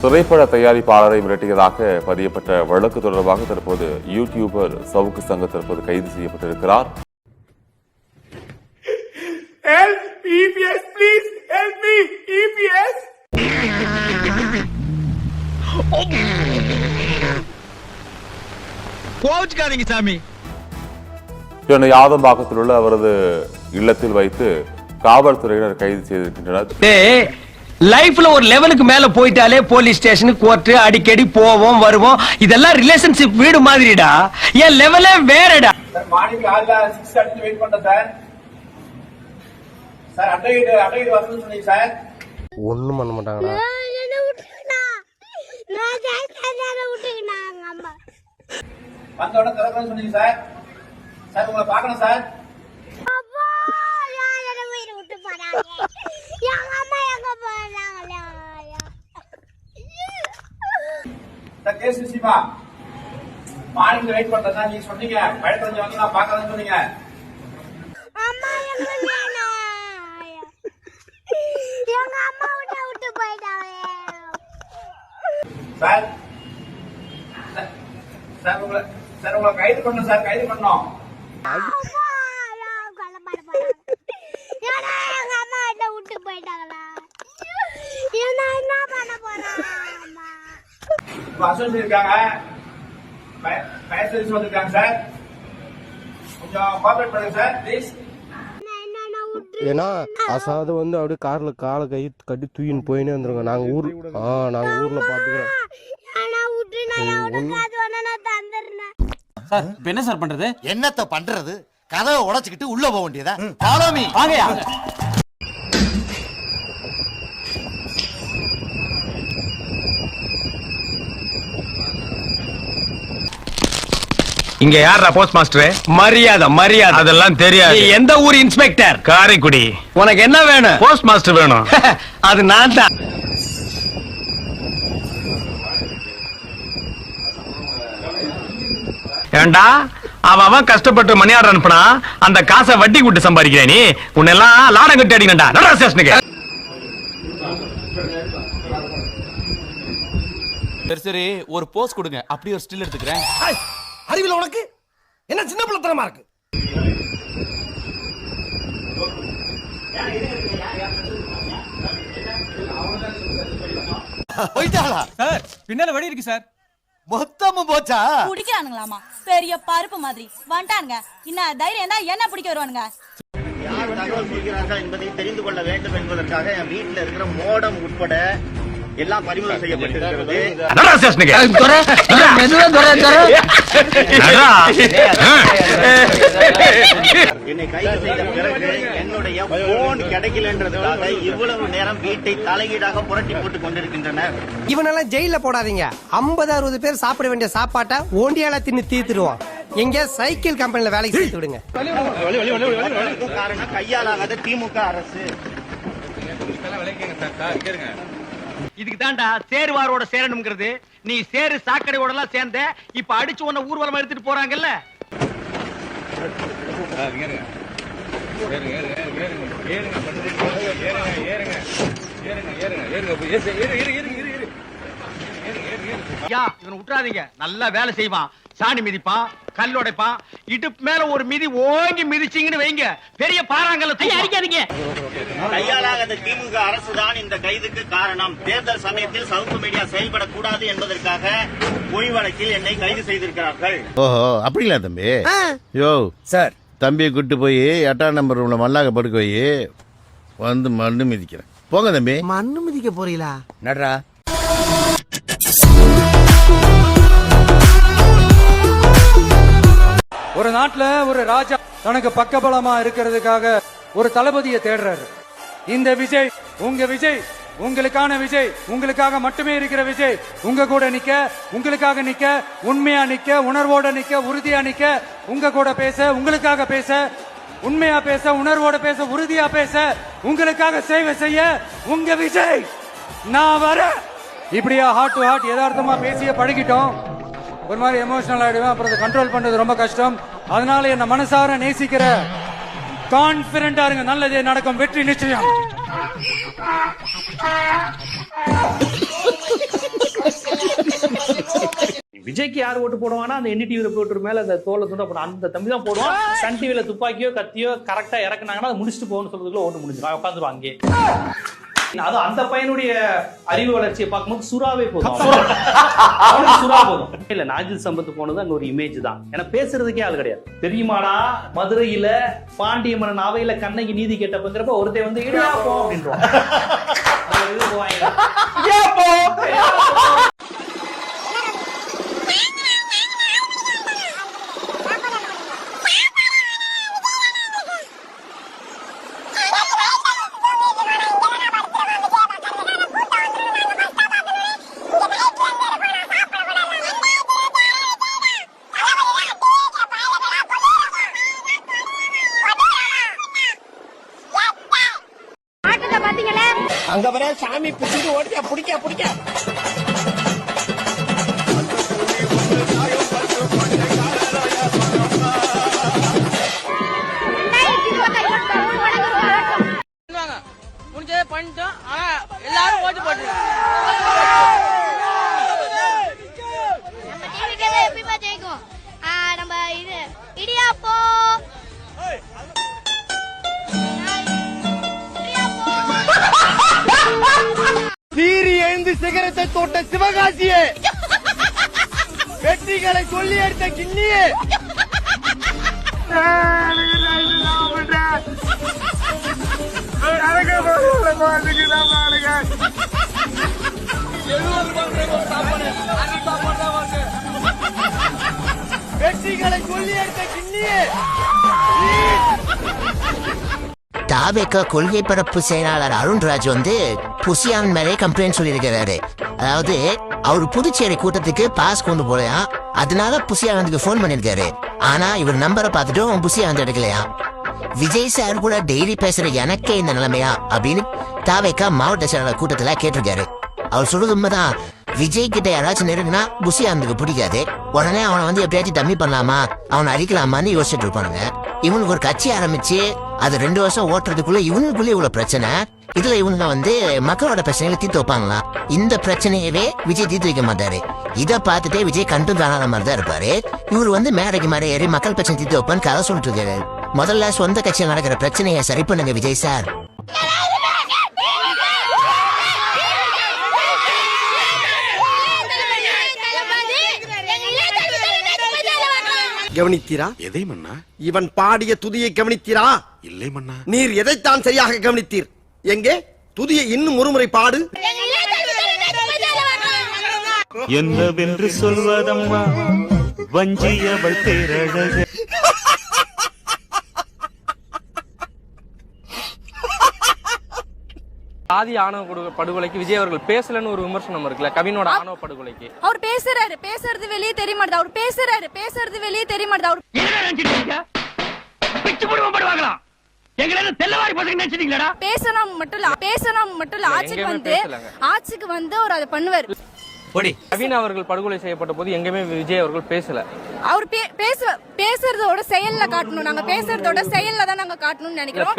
திரைப்பட தயாரிப்பாளரை மிரட்டியதாக பதியப்பட்ட வழக்கு தொடர்பாக தற்போது யூடியூபர் சவுக்கு சங்க தற்போது கைது செய்யப்பட்டிருக்கிறார்! E! கோவிச்சுக்காதீங்க சாமி சென்னை ஆதம்பாக்கத்தில் உள்ள அவரது இல்லத்தில் வைத்து காவல்துறையினர் கைது செய்திருக்கின்றனர் லைஃப்ல ஒரு லெவலுக்கு மேல போயிட்டாலே போலீஸ் ஸ்டேஷன் கோர்ட் அடிக்கடி போவோம் வருவோம். இதெல்லாம் ரிலேஷன்ஷிப் வீடு மாதிரிடா. என் லெவலே வேறடா. ஒன்றும் பண்ண மாட்டாங்கடா. வந்த உடனே திறக்கணும்னு சொன்னீங்க சார். சார் உங்களை பார்க்கணும் சார் அப்பா யார் என்ன வீடு விட்டு போறாங்க எங்க அம்மா எங்க போறாங்க சார் கேஸ் விஷயமா மார்னிங் வெயிட் பண்றேன் சார். நீங்க சொன்னீங்க பயத்துல வந்து நான் பார்க்கறேன்னு சொன்னீங்க. சார் சார், உங்களை சார் உங்களை கைது பண்ணணும் சார் கைது. ஏன்னா எங்க அம்மா விட்டு போயிட்டாங்களா? என்ன பண்ண போறேன்? இப்போ அசோசியேட் இருக்காங்க ஃபயர் ஃபயர் சர்வீஸ் வந்திருக்காங்க சார். கொஞ்சம் கோஆபரேட் பண்ணுங்க சார் ப்ளீஸ் நான் என்னன்னா விட்டு ஏன்னா அசாது வந்து அப்படியே கார்ல காலை கை கட்டி தூக்கின்னு போயினே வந்துருங்க நாங்க ஊர் ஆ நாங்க ஊர்ல தந்துடுறேன் சார் இப்ப என்ன சார் பண்றது? என்னத்த பண்றது? கதவை உடைச்சுக்கிட்டு உள்ள போக வேண்டியதா? Follow me. வாங்கயா இங்க யாரா போஸ்ட் மாஸ்டர் மரியாதை மரியாதை. அதெல்லாம் தெரியாது. எந்த ஊர் இன்ஸ்பெக்டர் காரைக்குடி. உனக்கு என்ன வேணும்? போஸ்ட் மாஸ்டர் வேணும். அது நான் தான். ஏண்டா? அவன் அவன் கஷ்டப்பட்டு மணி ஆர்டர் அனுப்புனா அந்த காசை வட்டி கூட்டு சம்பாதிக்கிற நீ. உன்னெல்லாம் லாடம் கட்டி அடிக்கணும்டா நடரா ஸ்டேஷனுக்கு சரி சரி ஒரு போஸ் கொடுங்க. அப்படியே ஒரு ஸ்டில் எடுத்துக்கிறேன். அறிவில் உனக்கு? என்ன சின்ன பிள்ளைத்தனமா இருக்கு? போயிட்டாளா? சார் பின்னால வழி இருக்கு சார். மொத்தமும் போச்சா? பிடிக்கிறானுங்களாமா? பெரிய பருப்பு மாதிரி. வந்துட்டானுங்க. இன்னும் தைரியம் தான் என்ன பிடிக்க வருவானுங்க? யார் தகவல் சொல்கிறார்கள் என்பதை தெரிந்து கொள்ள வேண்டும் என்பதற்காக என் வீட்டில் இருக்கிற மோடம் உட்பட எல்லாம் பறிமுதல் செய்யப்பட்டிருக்கிறது. என்னை கைது செய்த பிறகு என்னுடைய போன் கிடைக்கலன்றதுக்காக இவ்வளவு நேரம் வீட்டை தலைகீழாக புரட்டி போட்டுக் கொண்டிருக்கின்றனர். இவனெல்லாம் ஜெயில போடாதீங்க. ஐம்பது அறுபது பேர் சாப்பிட வேண்டிய சாப்பாட்டை ஓண்டியால தின்னு தீர்த்துருவான் எங்க சைக்கிள் கம்பெனில வேலைக்கு சேர்த்து விடுங்க. காரணம் கையாலாகாத திமுக அரசு. இதுக்கு தாண்டா சேருவாரோட சேரணுங்கிறது நீ சேரு சாக்கடையோட எல்லாம் சேர்ந்த இப்ப அடிச்சு உன்ன ஊர்வலமா எடுத்துட்டு போறாங்கல்ல? ஐயா இவனை விட்டுறாதீங்க நல்லா வேலை செய்வான். சாணி மிதிப்பான் கல் உடைப்பான் இடுப்பு மேல ஒரு மிதி ஓங்கி மிதிச்சிங்கன்னு வைங்க. பெரிய பாறாங்கல்ல தூக்கி அடிக்காதீங்க. கையாலாகாத திமுக அரசு தான் இந்த கைதுக்கு காரணம். தேர்தல் சமயத்தில் சவுக்கு மீடியா செயல்படக்கூடாது என்பதற்காக பொய் வழக்கில் என்னை கைது செய்திருக்கிறார்கள். ஓஹோ அப்படிங்களா தம்பி? யோ சார். தம்பியை கூட்டு போய் எட்டாம் நம்பர் ரூம்ல மல்லாக்க படுக்க போய் வந்து மண்ணு மிதிக்கிறேன். போங்க தம்பி. மண்ணு மிதிக்க போறீங்களா? நடரா ஒரு நாட்டுல ஒரு ராஜா தனக்கு பக்கபலமா இருக்கிறதுக்காக ஒரு தளபதியை தேடுறாரு. இந்த விஜய் உங்க விஜய் உங்களுக்கான விஜய் உங்களுக்காக மட்டுமே இருக்கிற விஜய் உங்க கூட நிக்க உங்களுக்காக நிக்க உண்மையா நிக்க உணர்வோட நிக்க உறுதியா நிக்க உங்க கூட பேச உங்களுக்காக பேச உண்மையா பேச உணர்வோட பேச உறுதியா பேச உங்களுக்காக சேவை செய்ய உங்க விஜய் நான் வர இப்படியா ஹார்ட் டு ஹார்ட் யதார்த்தமா பேசிய பழகிட்டோம். ஒரு மாதிரி எமோஷனல் ஆகிடுவேன் அப்புறம் கண்ட்ரோல் பண்றது ரொம்ப கஷ்டம். அதனால என்ன மனசார நேசிக்கிற கான்பிடண்டா இருங்க. நல்லது நடக்கும். வெற்றி நிச்சயம். விஜய்க்கு யார் ஓட்டு போடுவானா? அந்த என்டி டிவி ரிப்போர்ட்டர் மேல அந்த தோலை துண்டா போடும். அந்த தம்பி தான் போடுவான். சன் டிவில துப்பாக்கியோ கத்தியோ கரெக்டா இறக்குனாங்கன்னா அது முடிச்சுட்டு போகணும்னு சொல்றதுக்குள்ள ஓட்டு முடிஞ்சிடும். உட்காந்துருவாங்க அது அந்த பையனுடைய அறிவு வளர்ச்சியை பார்க்கும்போது சுறாவே போதும் சுறா. போதும். இல்ல நாஜில் சம்பத் போனது அங்க ஒரு இமேஜ் தான். ஏன்னா பேசுறதுக்கே ஆள் கிடையாது. தெரியுமாடா மதுரையில பாண்டிய மன்னன் அவையில கண்ணகி நீதி கேட்டப்பங்கிறப்ப ஒருத்தன் வந்து இடியாப்போம் அப்படின்றான். அது சாமி பிடிச்சிட்டு ஓடிக்கா பிடிக்கா பிடிக்கா. சீறி சிகரத்தை தொட்ட சிவகாசியே. வெற்றிகளை சொல்லி எடுத்த கிண்ணியே. வெற்றிகளை சொல்லி எடுத்த கிண்ணியே. தாவேக்க கொள்கை பரப்பு செயலாளர் அருண்ராஜ் வந்து புசியான் மேலே கம்ப்ளைண்ட் சொல்லியிருக்கிறாரு. அதாவது அவர் புதுச்சேரி கூட்டத்துக்கு பாஸ் கொண்டு போலையா? அதனால புசியானந்துக்கு ஃபோன் பண்ணியிருக்காரு. ஆனா இவர் நம்பரை பார்த்துட்டும் புசியானந்த் எடுக்கலையா? விஜய் சார் கூட டெய்லி பேசுற எனக்கே இந்த நிலைமையா? அப்படின்னு தாவேக்கா மாவட்ட செயலாளர் கூட்டத்துல கேட்டிருக்காரு. அவர் சொல்றது உண்மைதான். விஜய் கிட்ட யாராச்சும் நெருங்கினா புசியானந்துக்கு பிடிக்காது. உடனே அவனை வந்து எப்படியாச்சும் டம்மி பண்ணலாமா? அவனை அடிக்கலாமான்னு யோசிச்சுட்டு இருப்பானுங்க. இவனுக்கு ஒரு கட்சி ஆரம்பிச்சு அது ரெண்டு வருஷம் ஓட்டுறதுக்குள்ள இவனுக்குள்ள இவ்வளவு பிரச்சனை. இதுல இவங்க வந்து மக்களோட பிரச்சனைகளை தீர்த்து வைப்பாங்களா? இந்த பிரச்சனையவே விஜய் தீர்த்து வைக்க மாட்டாரு. இத பார்த்துட்டே விஜய் கண்டும் வேணாத மாதிரி தான் இருப்பாரு. இவர் வந்து மேடைக்கு மேடை ஏறி மக்கள் பிரச்சனை தீர்த்து வைப்பான்னு கதை சொல்லிட்டு இருக்காரு. முதல்ல சொந்த கட்சியில் நடக்கிற பிரச்சனையை சரி பண்ணுங்க விஜய் சார். கவனித்தீரா? எதை மன்னா? இவன் பாடிய துதியை கவனித்தீரா? இல்லை மன்னா. நீர் எதைத்தான் சரியாக கவனித்தீர்? எங்கே? துதியை இன்னும் ஒருமுறை பாடு. என்னவென்று சொல்வதம்மா? வஞ்சியவள் பேரழகு. ஆதி ஆணவ படுகொ- படுகொலைக்கு விஜய் அவர்கள் பேசலன்னு ஒரு விமர்சனம் இருக்குல்ல கவினோட ஆணவ படுகொலைக்கு? அவர் பேசுறாரு பேசுறது வெளியே தெரிய மாட்டேது அவர் பேசுறாரு பேசுறது வெளியே தெரிய மாட்டேது அவர்? பிச்சு போடுவோம் படுவாங்களா? பேசணும் மட்டும் இல்ல பேசணும் மட்டும் இல்ல. ஆட்சிக்கு வந்து. ஆட்சிக்கு வந்து அவர் அதை பண்ணுவார். கவின் அவர்கள் படுகொலை செய்யப்பட்ட போது எங்கேயுமே விஜய் அவர்கள் பேசல. அவர் பே- பேச பேசுறதோட செயல்ல காட்டணும். நாங்க பேசுறதோட செயல்ல தான் நாங்க காட்டணும்னு நினைக்கிறோம்.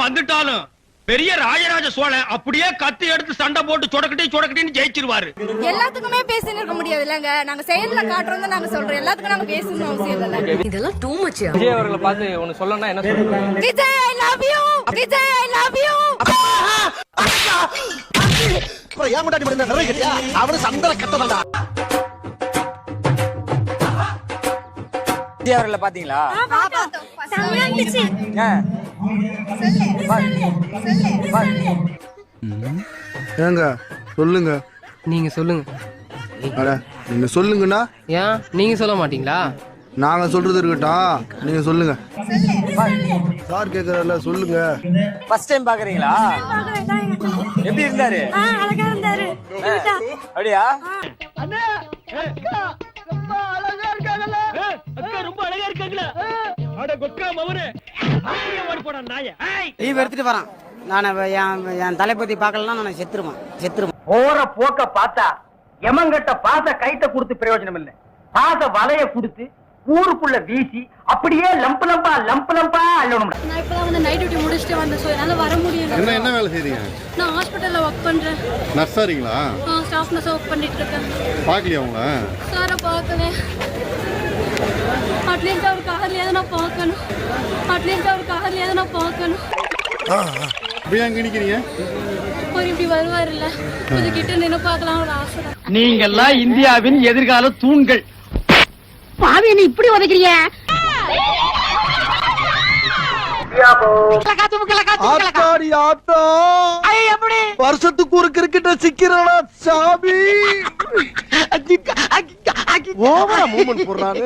வந்துட்டாலும் பெரிய ராஜராஜ சோழன் அப்படியே கத்தி எடுத்து சண்டை போட்டு சொடக்கட்டி சொடக்கட்டின்னு ஜெயிச்சிருவாரு. எல்லாத்துக்குமே பேசின்னு இருக்க முடியாது இல்லங்க. நாங்க செயல்ல காட்டுறோம் நாங்க சொல்றோம். எல்லாத்துக்கும் நாங்க பேசணும் அவசியம் இல்ல இதெல்லாம் டூ மச் விஜய் அவர்களை பார்த்து ஒன்னு சொல்லணும்னா என்ன சொல்லுங்க Vijay I love you Vijay I love you அப்புறம் ஏன் முன்னாடி மட்டும் நிறைய கேட்டியா? அவனு சந்தன கட்டணம்டா விஜய் அவர்களை பாத்தீங்களா ஏங்க சொல்லுங்க. நீங்க சொல்லுங்க. அட நீங்க சொல்லுங்கண்ணா ஏன்? நீங்க சொல்ல மாட்டீங்களா? நாங்க சொல்றது இருக்கட்டும். நீங்க சொல்லுங்க. சார் கேக்குறல சொல்லுங்க. ஃபர்ஸ்ட் டைம் பாக்குறீங்களா? எப்படி இருந்தாரு? அழகா இருந்தாரு. அப்படியா? ரொம்ப அழகா இருக்காங்கல்ல. அக்கா ரொம்ப அழகா இருக்காங்களா. அட கொக்கா மவனே அப்படியே ஓடி போடா நாய. லீவ் எடுத்துட்டு வரான். நான் என் என் தலைப்பத்தி பார்க்கலன்னா நான் செத்துருவேன். செத்துருவேன். போற போக்க பார்த்தா எமங்கட்ட பாச கைத்த கொடுத்து பிரயோஜனம் இல்ல. பாச வலைய கொடுத்து ஊருக்குள்ள வீசி அப்படியே லம்பு லம்பா லம்பு லம்பா அள்ளணும். நான் இப்பதான் வந்து நைட் டியூட்டி முடிச்சுட்டு வந்தேன் ஸோ என்னால் வர முடியல. என்ன என்ன வேலை செய்றீங்க? நான் ஹாஸ்பிட்டலில் ஒர்க் பண்ணுறேன் நர்ஸாரிங்களா ஸ்டாஃப் நர்ஸாக ஒர்க் பண்ணிட்டு இருக்கேன். பார்க்கலையா உங்கள? சாரை பார்க்கல. இப்படி வருவார்ல கொஞ்சம் கிட்ட நின்று பார்க்கலாம் ஒரு ஆசை இந்தியாவின் எதிர்கால தூண்கள். பாவி நீ இப்படி ஆத்தா. வருஷத்துக்கு ஒரு கிரிக்கெட்ட சிக்கிறடா சாமி? ஓவரா மூமெண்ட் போடுறாரு.